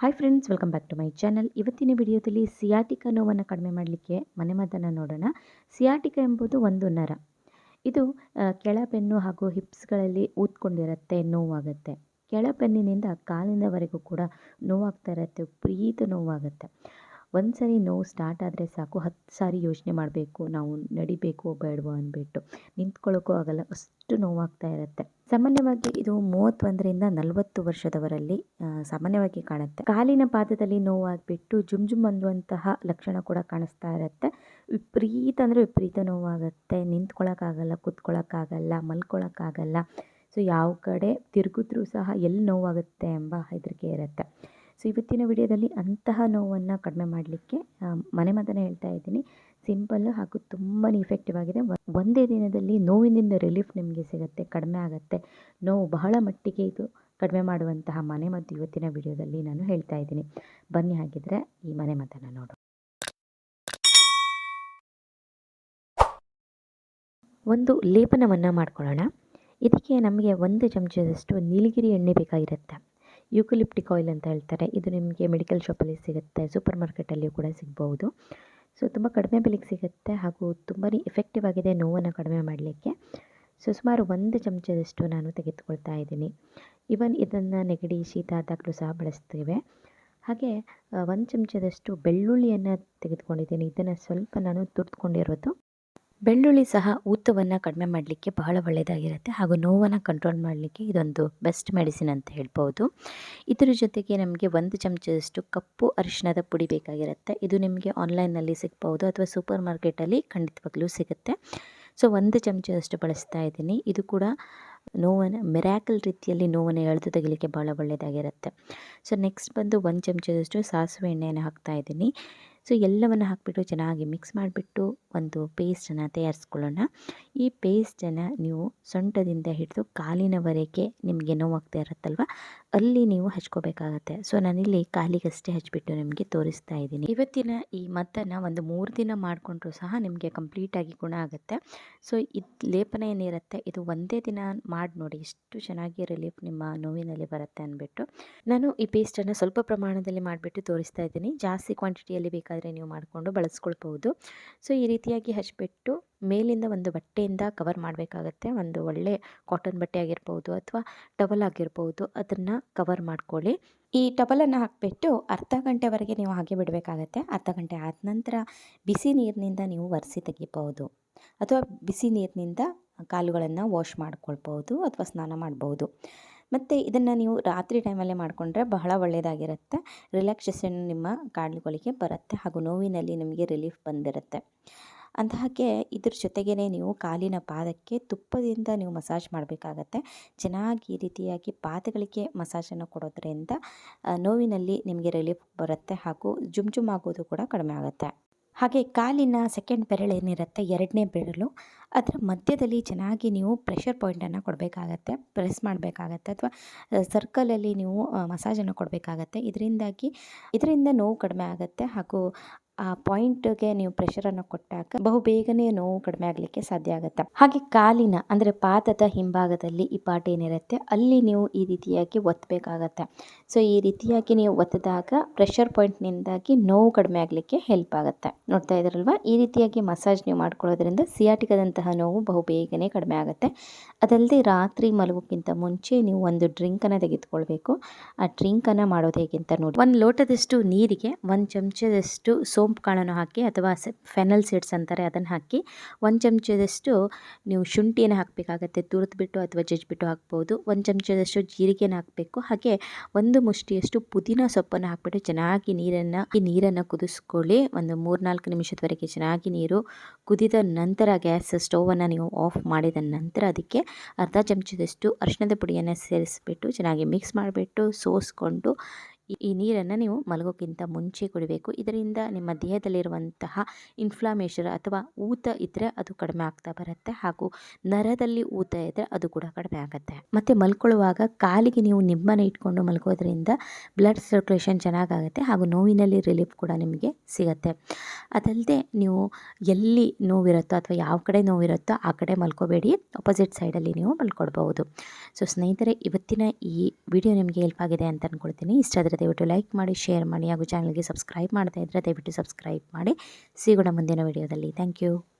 Hi friends welcome back to my channel ಇವತ್ತಿನ ವಿಡಿಯೋದಲ್ಲಿ ಸಿಯಾಟಿಕ ನೋವನ್ನು ಕಡಿಮೆ ಮಾಡಲಿಕ್ಕೆ ಮನೆಮದ್ದನ್ನು ನೋಡೋಣ. ಸಿಯಾಟಿಕ ಎಂಬುದು ಒಂದು ನರ. ಇದು ಕೆಳಬೆನ್ನು ಹಾಗೂ ಹಿಪ್ಸ್ಗಳಲ್ಲಿ ಊದ್ಕೊಂಡಿರುತ್ತೆ, ನೋವಾಗುತ್ತೆ. ಕೆಳಬೆನ್ನಿನಿಂದ ಕಾಲಿನವರೆಗೂ ಕೂಡ ನೋವಾಗ್ತಾ ಇರುತ್ತೆ, ವಿಪರೀತ ನೋವಾಗುತ್ತೆ. ಒಂದು ಸರಿ ನೋವು ಸ್ಟಾರ್ಟ್ ಆದರೆ ಸಾಕು, ಹತ್ತು ಸಾರಿ ಯೋಚನೆ ಮಾಡಬೇಕು, ನಾವು ನಡಿಬೇಕು ಬೇಡವೋ ಅಂದ್ಬಿಟ್ಟು. ನಿಂತ್ಕೊಳ್ಳೋಕ್ಕೂ ಆಗಲ್ಲ, ಅಷ್ಟು ನೋವಾಗ್ತಾ ಇರುತ್ತೆ. ಸಾಮಾನ್ಯವಾಗಿ ಇದು ಮೂವತ್ತೊಂದರಿಂದ ನಲವತ್ತು ವರ್ಷದವರಲ್ಲಿ ಸಾಮಾನ್ಯವಾಗಿ ಕಾಣುತ್ತೆ. ಕಾಲಿನ ಪಾದದಲ್ಲಿ ನೋವಾಗ್ಬಿಟ್ಟು ಜುಮ್ ಜುಮ್ ಅನ್ನುವಂತಹ ಲಕ್ಷಣ ಕೂಡ ಕಾಣಿಸ್ತಾ ಇರುತ್ತೆ. ವಿಪರೀತ ಅಂದರೆ ವಿಪರೀತ ನೋವಾಗುತ್ತೆ. ನಿಂತ್ಕೊಳ್ಳೋಕ್ಕಾಗಲ್ಲ, ಕೂತ್ಕೊಳ್ಳೋಕ್ಕಾಗಲ್ಲ, ಮಲ್ಕೊಳ್ಳೋಕ್ಕಾಗಲ್ಲ. ಸೊ, ಯಾವ ಕಡೆ ತಿರುಗಿದ್ರೂ ಸಹ ಎಲ್ಲಿ ನೋವಾಗುತ್ತೆ ಎಂಬ ಹೆದರಿಕೆ ಇರುತ್ತೆ. ಸೊ, ಇವತ್ತಿನ ವಿಡಿಯೋದಲ್ಲಿ ಅಂತಹ ನೋವನ್ನು ಕಡಿಮೆ ಮಾಡಲಿಕ್ಕೆ ಮನೆಮದ್ದನ್ನು ಹೇಳ್ತಾ ಇದ್ದೀನಿ. ಸಿಂಪಲ್ ಹಾಗೂ ತುಂಬಾ ಇಫೆಕ್ಟಿವ್ ಆಗಿದೆ. ಒಂದೇ ದಿನದಲ್ಲಿ ನೋವಿನಿಂದ ರಿಲೀಫ್ ನಿಮಗೆ ಸಿಗುತ್ತೆ, ಕಡಿಮೆ ಆಗುತ್ತೆ. ನೋವು ಬಹಳ ಮಟ್ಟಿಗೆ ಇದು ಕಡಿಮೆ ಮಾಡುವಂತಹ ಮನೆ ಮನೆಮದ್ದು ಇವತ್ತಿನ ವಿಡಿಯೋದಲ್ಲಿ ನಾನು ಹೇಳ್ತಾ ಇದ್ದೀನಿ. ಬನ್ನಿ ಹಾಗಿದ್ರೆ ಈ ಮನೆಮತನ ನೋಡು ಒಂದು ಲೇಪನವನ್ನು ಮಾಡ್ಕೊಳ್ಳೋಣ. ಇದಕ್ಕೆ ನಮಗೆ ಒಂದು ಚಮಚದಷ್ಟು ನೀಲಗಿರಿ ಎಣ್ಣೆ ಬೇಕಾಗಿರುತ್ತೆ. ಯೂಕಲಿಪ್ಟಿಕ್ ಆಯಿಲ್ ಅಂತ ಹೇಳ್ತಾರೆ. ಇದು ನಿಮಗೆ ಮೆಡಿಕಲ್ ಶಾಪಲ್ಲಿ ಸಿಗುತ್ತೆ, ಸೂಪರ್ ಮಾರ್ಕೆಟಲ್ಲಿಯೂ ಕೂಡ ಸಿಗ್ಬೋದು. ಸೊ, ತುಂಬ ಕಡಿಮೆ ಬೆಲೆಗೆ ಸಿಗುತ್ತೆ ಹಾಗೂ ತುಂಬಾ ಎಫೆಕ್ಟಿವ್ ಆಗಿದೆ ನೋವನ್ನು ಕಡಿಮೆ ಮಾಡಲಿಕ್ಕೆ. ಸೊ, ಸುಮಾರು ಒಂದು ಚಮಚದಷ್ಟು ನಾನು ತೆಗೆದುಕೊಳ್ತಾ ಇದ್ದೀನಿ. ಇವನ್ ಇದನ್ನು ನೆಗಡಿ, ಶೀತ ಆದಾಗಲೂ ಸಹ ಬಳಸ್ತೇವೆ. ಹಾಗೆ ಒಂದು ಚಮಚದಷ್ಟು ಬೆಳ್ಳುಳ್ಳಿಯನ್ನು ತೆಗೆದುಕೊಂಡಿದ್ದೀನಿ. ಇದನ್ನು ಸ್ವಲ್ಪ ನಾನು ತುರ್ದುಕೊಂಡಿರೋದು ಬೆಳ್ಳುಳ್ಳಿ ಸಹ ಊತವನ್ನು ಕಡಿಮೆ ಮಾಡಲಿಕ್ಕೆ ಬಹಳ ಒಳ್ಳೆಯದಾಗಿರುತ್ತೆ ಹಾಗೂ ನೋವನ್ನು ಕಂಟ್ರೋಲ್ ಮಾಡಲಿಕ್ಕೆ ಇದೊಂದು ಬೆಸ್ಟ್ ಮೆಡಿಸಿನ್ ಅಂತ ಹೇಳ್ಬೋದು. ಇದರ ಜೊತೆಗೆ ನಮಗೆ ಒಂದು ಚಮಚದಷ್ಟು ಕಪ್ಪು ಅರಿಶಿಣದ ಪುಡಿ ಬೇಕಾಗಿರುತ್ತೆ. ಇದು ನಿಮಗೆ ಆನ್ಲೈನಲ್ಲಿ ಸಿಗ್ಬೋದು ಅಥವಾ ಸೂಪರ್ ಮಾರ್ಕೆಟಲ್ಲಿ ಖಂಡಿತವಾಗ್ಲೂ ಸಿಗುತ್ತೆ. ಸೊ ಒಂದು ಚಮಚದಷ್ಟು ಬಳಸ್ತಾ ಇದ್ದೀನಿ. ಇದು ಕೂಡ ನೋವನ್ನು ಮಿರಾಕಲ್ ರೀತಿಯಲ್ಲಿ ನೋವನ್ನು ಎಳೆದು ತೆಗಿಲಿಕ್ಕೆ ಭಾಳ ಒಳ್ಳೆಯದಾಗಿರುತ್ತೆ ಸೊ ನೆಕ್ಸ್ಟ್ ಬಂದು ಒಂದು ಚಮಚದಷ್ಟು ಸಾಸಿವೆ ಎಣ್ಣೆಯನ್ನು ಹಾಕ್ತಾ ಇದ್ದೀನಿ. ಸೊ, ಎಲ್ಲವನ್ನು ಹಾಕಿಬಿಟ್ಟು ಚೆನ್ನಾಗಿ ಮಿಕ್ಸ್ ಮಾಡಿಬಿಟ್ಟು ಒಂದು ಪೇಸ್ಟನ್ನು ತಯಾರಿಸ್ಕೊಳ್ಳೋಣ. ಈ ಪೇಸ್ಟನ್ನು ನೀವು ಸೊಂಟದಿಂದ ಹಿಡಿದು ಕಾಲಿನವರೆಗೆ ನಿಮಗೆ ನೋವಾಗ್ತಾ ಇರುತ್ತಲ್ವ? ಅಲ್ಲಿ ನೀವು ಹಚ್ಕೋಬೇಕಾಗತ್ತೆ. ಸೊ, ನಾನಿಲ್ಲಿ ಕಾಲಿಗಷ್ಟೇ ಹಚ್ಬಿಟ್ಟು ನಿಮಗೆ ತೋರಿಸ್ತಾ ಇದ್ದೀನಿ. ಇವತ್ತಿನ ಈ ಮದ್ದನ್ನು ಒಂದು ಮೂರು ದಿನ ಮಾಡಿಕೊಂಡ್ರೂ ಸಹ ನಿಮಗೆ ಕಂಪ್ಲೀಟಾಗಿ ಗುಣ ಆಗುತ್ತೆ. ಸೊ, ಇದು ಲೇಪನ ಏನಿರುತ್ತೆ, ಇದು ಒಂದೇ ದಿನ ಮಾಡಿ ನೋಡಿ, ಎಷ್ಟು ಚೆನ್ನಾಗಿ ರಿಲೀಫ್ ನಿಮ್ಮ ನೋವಿನಲ್ಲಿ ಬರುತ್ತೆ ಅಂದ್ಬಿಟ್ಟು. ನಾನು ಈ ಪೇಸ್ಟನ್ನು ಸ್ವಲ್ಪ ಪ್ರಮಾಣದಲ್ಲಿ ಮಾಡಿಬಿಟ್ಟು ತೋರಿಸ್ತಾ ಇದ್ದೀನಿ. ಜಾಸ್ತಿ ಕ್ವಾಂಟಿಟಿಯಲ್ಲಿ ಬೇಕಾದರೆ ನೀವು ಮಾಡಿಕೊಂಡು ಬಳಸ್ಕೊಳ್ಬೋದು ಸೊ, ಈ ರೀತಿಯಾಗಿ ಹಚ್ಬಿಟ್ಟು ಮೇಲಿಂದ ಒಂದು ಬಟ್ಟೆಯಿಂದ ಕವರ್ ಮಾಡಬೇಕಾಗತ್ತೆ. ಒಂದು ಒಳ್ಳೆ ಕಾಟನ್ ಬಟ್ಟೆ ಆಗಿರ್ಬೋದು ಅಥವಾ ಟವಲ್ ಆಗಿರ್ಬೋದು ಅದನ್ನು ಕವರ್ ಮಾಡ್ಕೊಳ್ಳಿ. ಈ ಟವಲನ್ನು ಹಾಕಿಬಿಟ್ಟು ಅರ್ಧ ಗಂಟೆವರೆಗೆ ನೀವು ಹಾಗೆ ಬಿಡಬೇಕಾಗತ್ತೆ. ಅರ್ಧ ಗಂಟೆ ಆದ ನಂತರ ಬಿಸಿ ನೀರಿನಿಂದ ನೀವು ಒರೆಸಿ ತೆಗಿಬೋದು ಅಥವಾ ಬಿಸಿ ನೀರಿನಿಂದ ಕಾಲುಗಳನ್ನು ವಾಶ್ ಮಾಡ್ಕೊಳ್ಬೋದು ಅಥವಾ ಸ್ನಾನ ಮಾಡ್ಬೋದು ಮತ್ತು ಇದನ್ನು ನೀವು ರಾತ್ರಿ ಟೈಮಲ್ಲೇ ಮಾಡಿಕೊಂಡ್ರೆ ಬಹಳ ಒಳ್ಳೆಯದಾಗಿರುತ್ತೆ ರಿಲ್ಯಾಕ್ಸೇಷನ್ ನಿಮ್ಮ ಕಾಲುಗಳಿಗೆ ಬರುತ್ತೆ ಹಾಗೂ ನೋವಿನಲ್ಲಿ ನಿಮಗೆ ರಿಲೀಫ್ ಬಂದಿರುತ್ತೆ. ಹಾಗೆ ಇದ್ರ ಜೊತೆಗೇ ನೀವು ಕಾಲಿನ ಪಾದಕ್ಕೆ ತುಪ್ಪದಿಂದ ನೀವು ಮಸಾಜ್ ಮಾಡಬೇಕಾಗತ್ತೆ. ಚೆನ್ನಾಗಿ ಈ ರೀತಿಯಾಗಿ ಪಾದಗಳಿಗೆ ಮಸಾಜನ್ನು ಕೊಡೋದ್ರಿಂದ ನೋವಿನಲ್ಲಿ ನಿಮಗೆ ರಿಲೀಫ್ ಬರುತ್ತೆ ಹಾಗೂ ಜುಮ್ ಜುಮ್ ಆಗೋದು ಕೂಡ ಕಡಿಮೆ ಆಗುತ್ತೆ. ಹಾಗೆ ಕಾಲಿನ ಸೆಕೆಂಡ್ ಬೆರಳು ಏನಿರುತ್ತೆ, ಎರಡನೇ ಬೆರಳು, ಅದರ ಮಧ್ಯದಲ್ಲಿ ಚೆನ್ನಾಗಿ ನೀವು ಪ್ರೆಷರ್ ಪಾಯಿಂಟನ್ನು ಕೊಡಬೇಕಾಗತ್ತೆ ಪ್ರೆಸ್ ಮಾಡಬೇಕಾಗತ್ತೆ ಅಥವಾ ಸರ್ಕಲಲ್ಲಿ ನೀವು ಮಸಾಜನ್ನು ಕೊಡಬೇಕಾಗತ್ತೆ. ಇದರಿಂದಾಗಿ, ಇದರಿಂದ ನೋವು ಕಡಿಮೆ ಆಗುತ್ತೆ ಹಾಗೂ ಆ ಪಾಯಿಂಟ್ಗೆ ನೀವು ಪ್ರೆಷರನ್ನು ಕೊಟ್ಟಾಗ ಬಹು ಬೇಗನೆ ನೋವು ಕಡಿಮೆ ಆಗಲಿಕ್ಕೆ ಸಾಧ್ಯ ಆಗುತ್ತೆ. ಹಾಗೆ ಕಾಲಿನ, ಅಂದರೆ ಪಾದದ ಹಿಂಭಾಗದಲ್ಲಿ ಈ ಪಾಟ್ ಏನಿರುತ್ತೆ, ಅಲ್ಲಿ ನೀವು ಈ ರೀತಿಯಾಗಿ ಒತ್ತಬೇಕಾಗತ್ತೆ ಸೊ, ಈ ರೀತಿಯಾಗಿ ನೀವು ಒತ್ತಿದಾಗ ಪ್ರೆಷರ್ ಪಾಯಿಂಟ್ನಿಂದಾಗಿ ನೋವು ಕಡಿಮೆ ಆಗಲಿಕ್ಕೆ ಹೆಲ್ಪ್ ಆಗುತ್ತೆ. ನೋಡ್ತಾ ಇದ್ರಲ್ವಾ? ಈ ರೀತಿಯಾಗಿ ಮಸಾಜ್ ನೀವು ಮಾಡ್ಕೊಳ್ಳೋದ್ರಿಂದ ಸಿಯಾಟಿಕದಂತಹ ನೋವು ಬಹು ಬೇಗನೆ ಕಡಿಮೆ ಆಗುತ್ತೆ. ಅದಲ್ಲದೆ ರಾತ್ರಿ ಮಲಗೋಕ್ಕಿಂತ ಮುಂಚೆ ನೀವು ಒಂದು ಡ್ರಿಂಕನ್ನು ತೆಗೆದುಕೊಳ್ಬೇಕು. ಆ ಡ್ರಿಂಕನ್ನು ಮಾಡೋದು ಹೇಗೆ ಅಂತ ನೋಡಿ. ಒಂದು ಲೋಟದಷ್ಟು ನೀರಿಗೆ, ಒಂದು ಚಮಚದಷ್ಟು ಸೋಂಪು ಕಾಳನ್ನು ಹಾಕಿ ಅಥವಾ ಫೆನಲ್ ಸೀಡ್ಸ್ ಅಂತಾರೆ, ಅದನ್ನು ಹಾಕಿ ಒಂದು ಚಮಚದಷ್ಟು ನೀವು ಶುಂಠಿಯನ್ನು ಹಾಕಬೇಕಾಗತ್ತೆ ತುರಿದ್ಬಿಟ್ಟು ಅಥವಾ ಜಜ್ಜಿಬಿಟ್ಟು ಹಾಕ್ಬೋದು. ಒಂದು ಚಮಚದಷ್ಟು ಜೀರಿಗೆನ ಹಾಕಬೇಕು. ಹಾಗೆ ಒಂದು ಮುಷ್ಟಿಯಷ್ಟು ಪುದೀನ ಸೊಪ್ಪನ್ನು ಹಾಕಿಬಿಟ್ಟು ಚೆನ್ನಾಗಿ ನೀರನ್ನು, ಈ ನೀರನ್ನು ಕುದಿಸ್ಕೊಳ್ಳಿ. ಒಂದು ಮೂರ್ನಾಲ್ಕು ನಿಮಿಷದವರೆಗೆ ಚೆನ್ನಾಗಿ ನೀರು ಕುದಿದ ನಂತರ ಗ್ಯಾಸ್ ಸ್ಟೋವನ್ನು ನೀವು ಆಫ್ ಮಾಡಿದ ನಂತರ ಅದಕ್ಕೆ ಅರ್ಧ ಚಮಚದಷ್ಟು ಅರಿಶಿಣದ ಪುಡಿಯನ್ನು ಸೇರಿಸ್ಬಿಟ್ಟು ಚೆನ್ನಾಗಿ ಮಿಕ್ಸ್ ಮಾಡಿಬಿಟ್ಟು ಸೋಸ್ಕೊಂಡು ಈ- ನೀರನ್ನು ನೀವು ಮಲಗೋಕ್ಕಿಂತ ಮುಂಚೆ ಕುಡಿಬೇಕು. ಇದರಿಂದ ನಿಮ್ಮ ದೇಹದಲ್ಲಿರುವಂತಹ ಇನ್ಫ್ಲಾಮೇಷನ್ ಅಥವಾ ಊತ ಇದ್ದರೆ ಅದು ಕಡಿಮೆ ಆಗ್ತಾ ಬರುತ್ತೆ ಹಾಗೂ ನರದಲ್ಲಿ ಊತ ಇದ್ದರೆ ಅದು ಕೂಡ ಕಡಿಮೆ ಆಗುತ್ತೆ. ಮತ್ತು ಮಲ್ಕೊಳ್ಳುವಾಗ ಕಾಲಿಗೆ ನೀವು ನಿಮ್ಮನ್ನು ಇಟ್ಕೊಂಡು ಮಲ್ಕೋದ್ರಿಂದ ಬ್ಲಡ್ ಸರ್ಕ್ಯುಲೇಷನ್ ಚೆನ್ನಾಗಾಗುತ್ತೆ ಹಾಗೂ ನೋವಿನಲ್ಲಿ ರಿಲೀಫ್ ಕೂಡ ನಿಮಗೆ ಸಿಗುತ್ತೆ. ಅದಲ್ಲದೆ ನೀವು ಎಲ್ಲಿ ನೋವಿರುತ್ತೋ ಅಥವಾ ಯಾವ ಕಡೆ ನೋವಿರುತ್ತೋ ಆ ಕಡೆ ಮಲ್ಕೋಬೇಡಿ. ಅಪೋಸಿಟ್ ಸೈಡಲ್ಲಿ ನೀವು ಮಲ್ಕೊಳ್ಬಹುದು. ಸೊ ಸ್ನೇಹಿತರೆ, ಇವತ್ತಿನ ಈ ವಿಡಿಯೋ ನಿಮಗೆ ಹೆಲ್ಪ್ ಆಗಿದೆ ಅಂತ ಅಂದ್ಕೊಳ್ತೀನಿ ಇಷ್ಟ ಆದರೆ ದಯವಿಟ್ಟು ಲೈಕ್ ಮಾಡಿ, ಶೇರ್ ಮಾಡಿ ಹಾಗೂ ಚಾನಲ್ಗೆ ಸಬ್ಸ್ಕ್ರೈಬ್ ಮಾಡ್ತಾ ಇದ್ದರೆ ದಯವಿಟ್ಟು ಸಬ್ಸ್ಕ್ರೈಬ್ ಮಾಡಿ. ಸಿಗೋಣ ಮುಂದಿನ ವಿಡಿಯೋದಲ್ಲಿ. Thank you.